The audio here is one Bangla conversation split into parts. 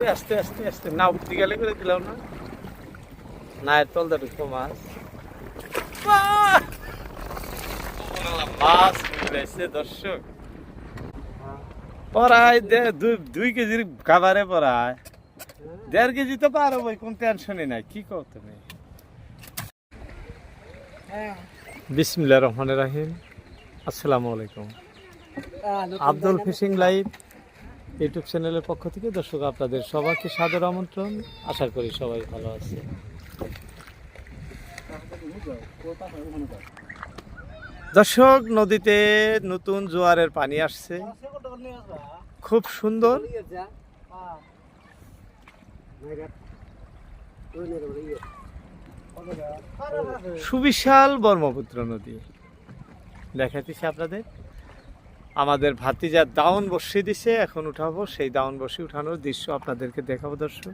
আস্তে আস্তে আস্তে। না উঠতে গেলে করে দিলাম না। না এর তলটা ঢুকবো মাছ। মাছ উঠেছে দর্শক। পড়ায় দে- দুই- কেজির খাবারে পড়ায় দেড় কেজি তো পারো বই কোন টেনশনই নাই। কি কও তুমি? বিসমিল্লাহ রহমান রাহিম। আসসালামু আলাইকুম। আব্দুল ফিশিং লাইভ ইউটিউব চ্যানেলের পক্ষ থেকে দর্শক আপনাদের সবাইকে সাদর আমন্ত্রণ। আশা করি সবাই ভালো আছে দর্শক, নদীতে নতুন জোয়ারের পানি আসছে। খুব সুন্দর। সুবিশাল ব্রহ্মপুত্র নদী। দেখাতেছি আপনাদের। আমাদের ভাতিজা দাউন বসিয়ে দিছে, এখন উঠাবো। সেই দাউন বসি উঠানোর দৃশ্য আপনাদেরকে দেখাবো, দর্শক।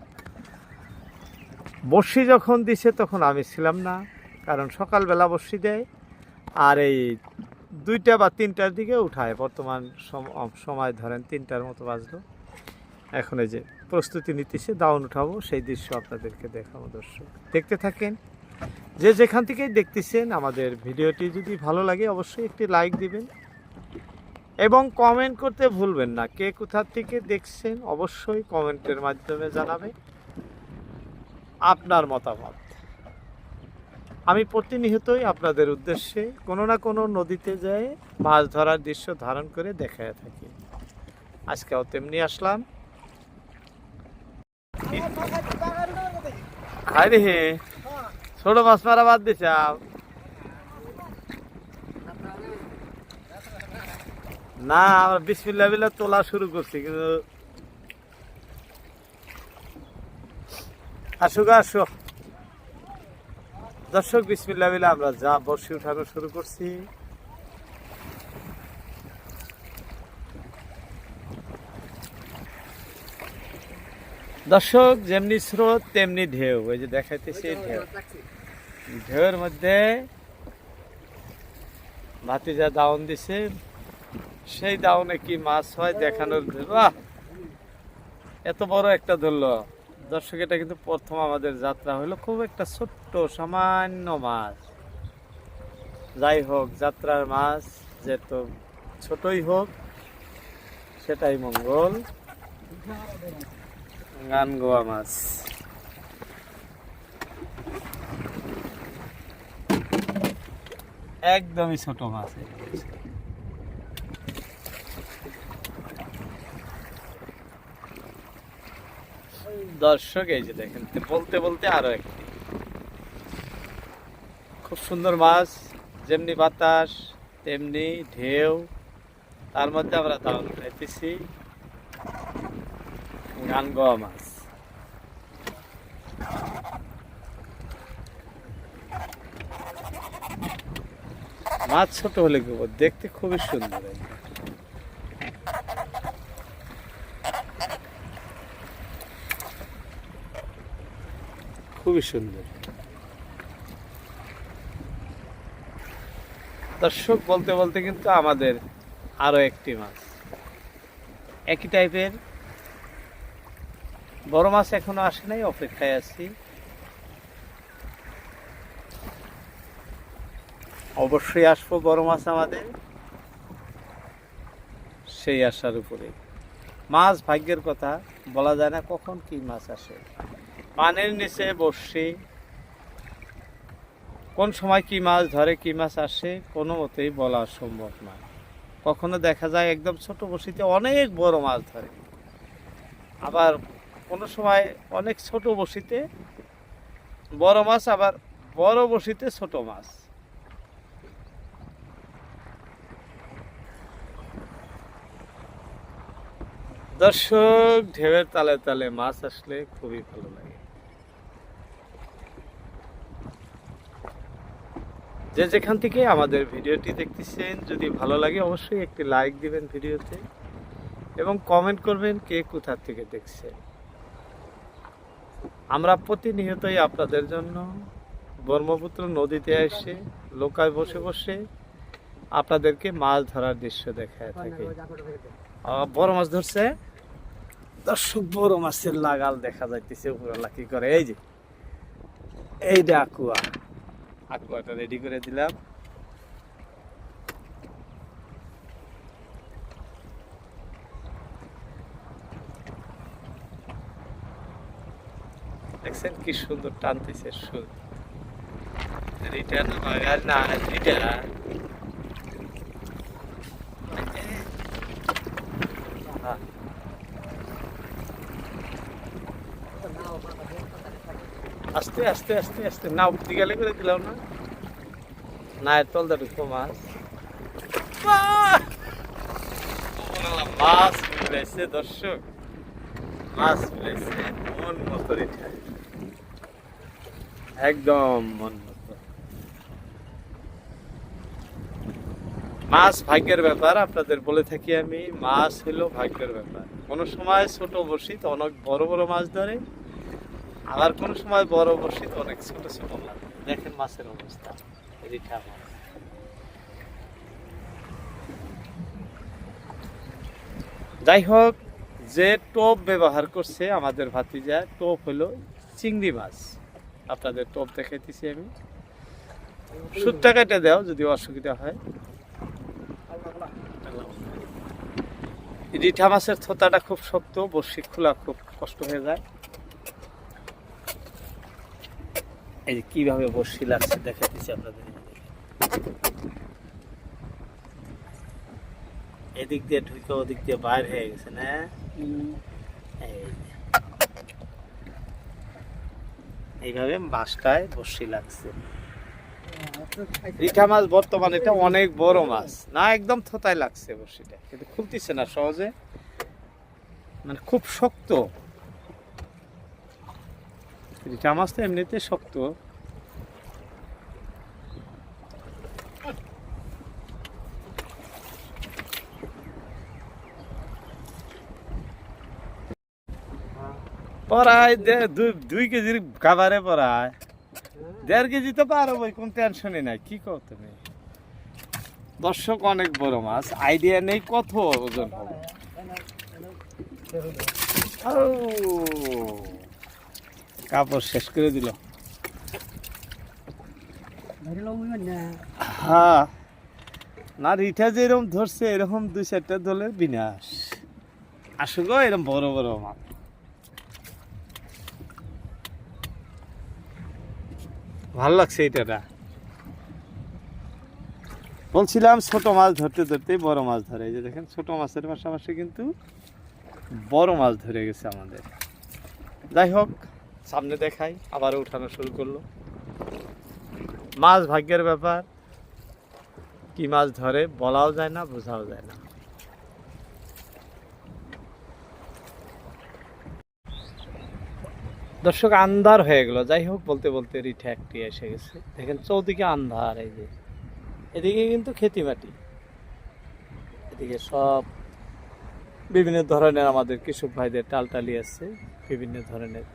বসি যখন দিছে, তখন আমি ছিলাম না, কারণ সকালবেলা বসি দেয়, আর এই দুইটা বা তিনটার দিকে উঠায়। বর্তমান সম- সময় ধরেন তিনটার মতো বাজলো। এখন এই যে প্রস্তুতি নিতেছে, দাউন উঠাবো, সেই দৃশ্য আপনাদেরকে দেখাবো, দর্শক। দেখতে থাকেন, যে যেখান থেকেই দেখতেছেন, আমাদের ভিডিওটি যদি ভালো লাগে, অবশ্যই একটি লাইক দিবেন। এবং কমেন্ট করতে ভুলবেন না। কে কোথা থেকে দেখছেন অবশ্যই কমেন্টের মাধ্যমে জানাবে আপনার মতামত। আমি প্রতিনিয়তই আপনাদের উদ্দেশ্যে কোনো না কোনো নদীতে যেয়ে মাছ ধরার দৃশ্য ধারণ করে দেখায় থাকি। আজকেও তেমনি আসলাম। হায় রে ছোট মাছ মারা বাদ দিছে। না আমরা বিসমিল্লা বিল্লা তোলা শুরু করছি কিন্তু আসুক আসো দর্শক বিসমিল্লা বিল্লা আমরা যা বর্ষি উঠানো শুরু করছি। দর্শক যেমনি স্রোত তেমনি ঢেউ। ওই যে দেখাইতেছি ঢেউ। ঢেউয়ের মধ্যে ভাতিজা দাউন দিছে। সেই দাউনে কি মাছ হয় দেখানোর বাহ! এত বড় একটা ধরলো। দর্শক, এটা কিন্তু প্রথম আমাদের যাত্রা হলো খুব একটা ছোট্ট, সামান্য মাছ। যাই হোক, যাত্রার মাছ যে তো ছোটই হোক, সেটাই মঙ্গল। গান গোয়া মাছ। একদমই ছোট মাছ এটা। দর্শক, এই যে দেখেন বলতে বলতে আরও একটি। খুব সুন্দর মাছ, যেমনি বাতাস, তেমনি ঢেউ। তার মধ্যে আমরা দাম খাইতেছি। গান গোয়া মাছ। মাছ ছোট হলে দেখতে খুবই সুন্দর। খুবই সুন্দর। দর্শক, বলতে বলতে কিন্তু আমাদের আরও একটি মাছ। একই টাইপের বড় মাছ এখনও আসে নাই, অপেক্ষায় আছি। অবশ্যই আসব, বড় মাছ আমাদের। সেই আশার উপরে মাছ ভাগ্যের কথা, বলা যায় না কখন কি মাছ আসে। পানির নিচে বসে। কোন সময় কি মাছ ধরে, কি মাছ আসে, কোনো মতেই বলা সম্ভব না। কখনো দেখা যায় একদম ছোট বসিতে অনেক বড় মাছ ধরে। আবার কোনো সময় অনেক ছোট বসিতে, বড় মাছ, আবার বড় বসিতে ছোট মাছ। দর্শক, ঢেউয়ের তালে তালে মাছ আসলে খুবই ভালো লাগে। যে যেখান থেকে আমাদের ভিডিওটি দেখতেছেন যদি ভালো লাগে অবশ্যই একটি লাইক দিবেন ভিডিওতে এবং কমেন্ট করবেন কে কোথা থেকে দেখছেন। আমরা প্রতিনিয়তই আপনাদের জন্য ব্রহ্মপুত্র নদীতে এসে লোকায় বসে বসে আপনাদেরকে মাছ ধরার দৃশ্য দেখায় থাকি। বড় মাছ ধরছে? দর্শক বড় মাছের লাগাল দেখা যাইতেছে উপরওয়ালা কি করে? এই যে এইটা আকুয়া আকুয়াটা রেডি করে দিলাম। দেখছেন কি সুন্দর টানতেছে সুন্দর। রিটার্ন না রিটার্ন। আস্তে আস্তে আস্তে আস্তে। না উঠতে গেলে করে দিলাম না। না এর তলটা ঢুকবো মাছ। মাছ মিলাইছে দর্শক। মাছ মিলাইছে মন মতো একদম মন মতো। মাছ ভাগ্যের ব্যাপার আপনাদের বলে থাকি আমি মাছ হলো ভাগ্যের ব্যাপার। কোনো সময় ছোট বসি তো অনেক বড় বড় মাছ ধরে। আবার কোনো সময় বড় বসি অনেক ছোট ছোট দেখেন মাছের অবস্থা, রিঠা মাছ। যাই হোক, যে টোপ ব্যবহার করছে আমাদের ভাতিজা, টোপ হলো চিংড়ি মাছ। আপনাদের টোপ দেখাইতেছি আমি। সুটটা কেটে দাও যদি অসুবিধা হয়। রিঠা মাছের থোতাটা খুব শক্ত বর্ষি খোলা খুব কষ্ট হয়ে যায়। এই যে কীভাবে বর্ষি লাগছে দেখাতেছি আপনাদের এদিক দিয়ে ঢুকে ওদিক দিয়ে বাইর হয়ে গেছে না? এইভাবে মাছটায় বর্ষি লাগছে রিঠা মাছ বর্তমানে এটা অনেক বড় মাছ। না, একদম থোতায় লাগছে বর্ষিটা কিন্তু খুলতেছে না সহজে। মানে খুব শক্ত। রিঠা মাছ তো এমনিতে শক্ত। পড়ায় দুই কেজির খাবারে পড়ায়। দেড় কেজি তো পারো বই কোন টেনশনই নাই, কি কও তুমি? দর্শক অনেক বড় মাছ আইডিয়া নেই কত ওজন হবে। কাপড় শেষ করে দিল। হ্যাঁ। না রিঠা যে এরকম ধরছে এরকম দুই চারটা ধরলে বিনাশ। আসলে এরকম বড় বড় মাছ ভালো লাগছে এটা বলছিলাম ছোট মাছ ধরতে ধরতে বড় মাছ ধরে। এই যে দেখেন ছোট মাছের পাশাপাশি কিন্তু বড় মাছ ধরে গেছে আমাদের। যাই হোক সামনে দেখাই আবার উঠানো শুরু করল। মাছ ভাগ্যের ব্যাপার, কি মাছ ধরে বলাও যায় না, বোঝাও যায় না। দর্শক, আন্ধার হয়ে গেল। যাই হোক, বলতে বলতে রিঠা একটি এসে গেছে। দেখেন চৌদিকে আন্ধার, এই যে। এদিকে কিন্তু খেতি মাটি এদিকে সব বিভিন্ন ধরনের আমাদের কৃষক ভাইদের টালটালি আছে, বিভিন্ন ধরনের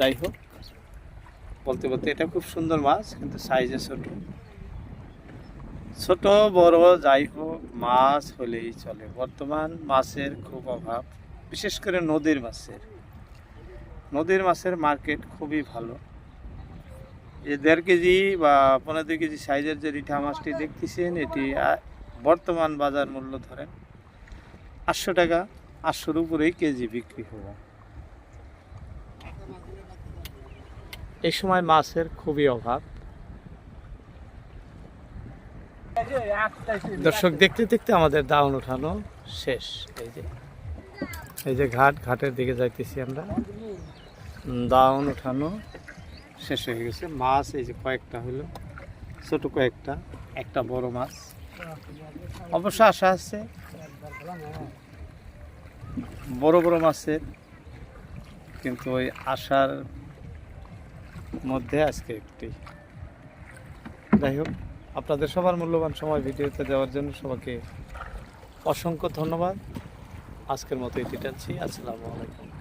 যাই হোক, বলতে বলতে এটা খুব সুন্দর মাছ, কিন্তু সাইজে ছোট। ছোট, বড়, যাই হোক, মাছ হলেই চলে। বর্তমান মাছের খুব অভাব, বিশেষ করে নদীর মাছের। নদীর মাছের মার্কেট খুবই ভালো। এই দেড় কেজি বা পনেরো কেজি সাইজের যে রিঠা মাছটি দেখতেছেন, এটি বর্তমান বাজার মূল্য ধরেন আটশো টাকা আটশোর উপরেই কেজি বিক্রি হবে এই সময় মাছের খুবই অভাব। দর্শক, দেখতে দেখতে আমাদের দাউন উঠানো শেষ। এই যে এই যে ঘাট, ঘাটের দিকে যাইতেছি আমরা। দাউন উঠানো শেষ হয়ে গেছে। মাছ এই যে কয়েকটা হলো ছোট কয়েকটা, একটা বড় মাছ। অবশ্য আশা আছে, বড় বড় মাছের, কিন্তু ওই আশার মধ্যে আজকে একটি। যাই হোক, আপনাদের সবার মূল্যবান সময় ভিডিওতে দেওয়ার জন্য সবাইকে অসংখ্য ধন্যবাদ। আজকের মতো এটি টানছি। আসসালামু আলাইকুম।